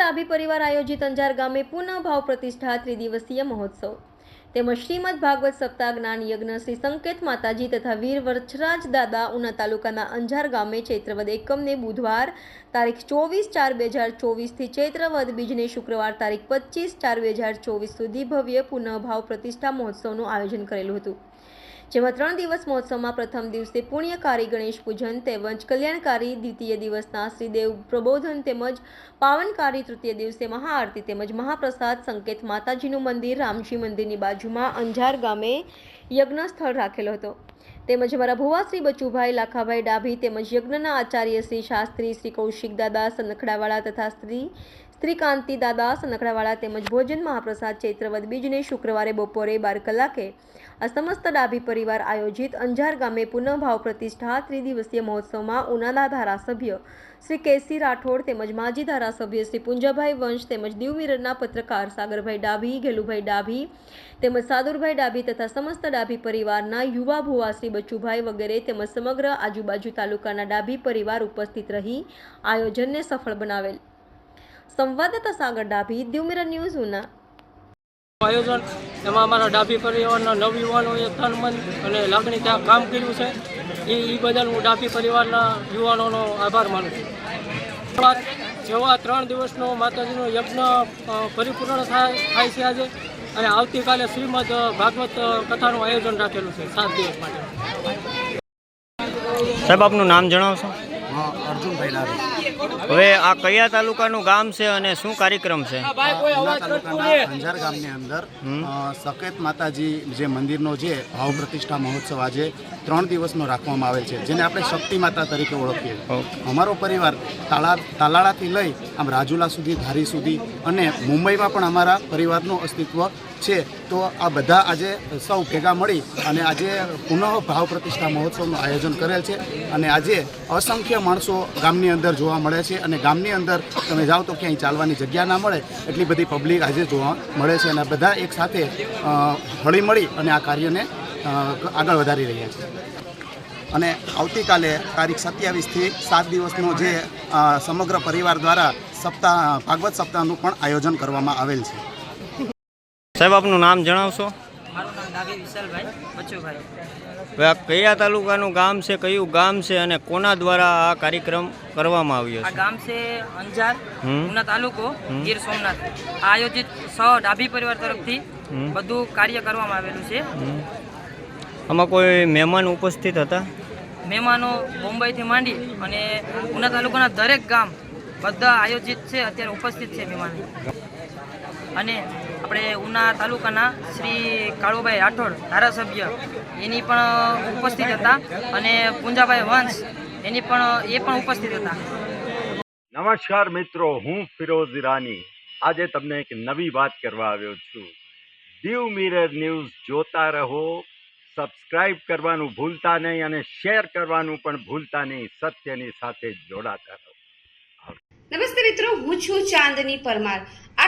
ડાભી પરિવાર આયોજિત અંજાર ગામે પુનઃ ભાવ પ્રતિષ્ઠા ત્રિદિવસીય મહોત્સવ. તેમજ શ્રીમદ ભાગવત સપ્તાહ જ્ઞાન યજ્ઞ શ્રી સંકેત માતાજી તથા વીર વરછરાજ દાદા ઉના તાલુકાના અંજાર ગામે ચૈત્રવદ એકમને બુધવાર તારીખ ચોવીસ ચાર બે હજાર ચોવીસથી ચૈત્રવદ બીજને શુક્રવાર તારીખ પચીસ ચાર બે હજાર ચોવીસ સુધી ભવ્ય પુનઃ ભાવ પ્રતિષ્ઠા મહોત્સવનું આયોજન કરેલું હતું. જેમાં ત્રણ દિવસ મહોત્સવમાં પ્રથમ દિવસે પુણ્યકારી ગણેશ પૂજન તેમજ કલ્યાણકારી દ્વિતીય દિવસના શ્રીદેવ પ્રબોધન તેમજ પાવનકારી તૃતીય દિવસે મહાઆરતી તેમજ મહાપ્રસાદ સંકેત માતાજીનું મંદિર રામજી મંદિરની બાજુમાં અંજાર ગામે યજ્ઞ સ્થળ રાખેલો હતો. તેમજ અમારા ભુવાશ્રી બચુભાઈ લાખાભાઈ ડાભી તેમજ યજ્ઞના આચાર્ય શ્રી શાસ્ત્રી, શ્રી કૌશિક દાદા, સનખડાવાળા તથા શ્રી શ્રીકાંતિ દાદા સનકડાવાળા તેમજ ભોજન મહાપ્રસાદ ચૈત્રવદ બીજને શુક્રવારે બપોરે બાર કલાકે આ સમસ્ત ડાભી પરિવાર આયોજિત અંજાર ગામે પુનઃ ભાવ પ્રતિષ્ઠા ત્રિદિવસીય મહોત્સવમાં ઉનાલા ધારાસભ્ય શ્રી કેસી રાઠોડ તેમજ માજી ધારાસભ્ય શ્રી પુંજાભાઈ વંશ તેમજ દીવમિરરના પત્રકાર સાગરભાઈ ડાભી ગેલુભાઈ ડાભી તેમજ સાદુરભાઈ ડાભી તથા સમસ્ત ડાભી પરિવારના યુવા ભુવા શ્રી બચુભાઈ વગેરે તેમજ સમગ્ર આજુબાજુ તાલુકાના ડાભી પરિવાર ઉપસ્થિત રહી આયોજનને સફળ બનાવેલ. સંવાદદાતા સાગર ડાભી દ્યુમિરન ન્યૂઝ ઉના. આયોજન એમાં અમારા ડાભી પરિવારના નવયુવાનોએ તન મન અને લાગણી ત્યાં કામ કર્યું છે. એ એ બદલ હું ડાભી પરિવારના યુવાનોનો આભાર માનું છું. જેવા ત્રણ દિવસનો માતાજીનો યજ્ઞ પરિપૂર્ણ થાય થાય છે આજે અને આવતીકાલે શ્રીમદ ભાગવત કથાનું આયોજન રાખેલું છે સાત દિવસ માટે. સાહેબ આપનું નામ જણાવશો? અર્જુનભાઈ હવે આ કયા તાલુકાનું ગામ છે અને શું કાર્યક્રમ છે? ઉના તાલુકાના અંજાર ગામની અંદર સકેત માતાજી જે મંદિરનો જે ભાવ પ્રતિષ્ઠા મહોત્સવ આજે ત્રણ દિવસનો રાખવામાં આવે છે જેને આપણે શક્તિ માતા તરીકે ઓળખીએ અમારો પરિવાર તાલા તાલાળાથી લઈ આમ રાજુલા સુધી ધારી સુધી અને મુંબઈમાં પણ અમારા પરિવારનું અસ્તિત્વ છે તો આ બધા આજે સૌ ભેગા મળી અને આજે પુનઃ ભાવ પ્રતિષ્ઠા મહોત્સવનું આયોજન કરેલ છે અને આજે અસંખ્ય માણસો ગામની અંદર જોવા મળે છે અને ગામની અંદર તમે જાઓ તો ક્યાંય ચાલવાની જગ્યા ના મળે એટલી બધી પબ્લિક આજે જોવા મળે છે અને બધા એક સાથે અ, મળી અને આ કાર્યને આગળ વધારી રહ્યા છે. અને આવતીકાલે તારીખ સત્યાવીસથી સાત દિવસનો જે સમગ્ર પરિવાર દ્વારા સપ્તાહ ભાગવત સપ્તાહનું પણ આયોજન કરવામાં આવેલ છે. સાહેબ આપનું નામ જણાવશો? મારું નામ ડાભી વિશાલભાઈ બચુભાઈ આ કયા તાલુકાનું ગામ છે કયું ગામ છે અને કોના દ્વારા આ કાર્યક્રમ કરવામાં આવ્યો આ ગામ છે અંજાર ઉના તાલુકો ગીર સોમનાથ. આ આયોજિત સ ડાભી પરિવાર તરફથી બધું કાર્ય કરવામાં આવેલું છે. આમાં કોઈ મહેમાન ઉપસ્થિત હતા? મહેમાનો મુંબઈથી માંડી અને ઉના તાલુકાના દરેક ગામ બધા આયોજિત છે અત્યારે ઉપસ્થિત છે મહેમાન. અને આપણે ઉના તાલુકાના શ્રી કાળુભાઈ રાઠોડ ધારાસભ્ય એની પણ ઉપસ્થિત હતા અને પૂંજાભાઈ વંશ એની પણ એ પણ ઉપસ્થિત હતા. નમસ્કાર મિત્રો હું ફિરોઝ ઈરાની. આજે તમને એક નવી વાત કરવા આવ્યો છું. દીવ મિરર ન્યૂઝ જોતા રહો સબસ્ક્રાઇબ કરવાનું ભૂલતા નહીં અને શેર કરવાનું પણ ભૂલતા નહીં સત્યની સાથે જોડાતા રહો. નમસ્તે મિત્રો હું છું ચાંદની પરમાર.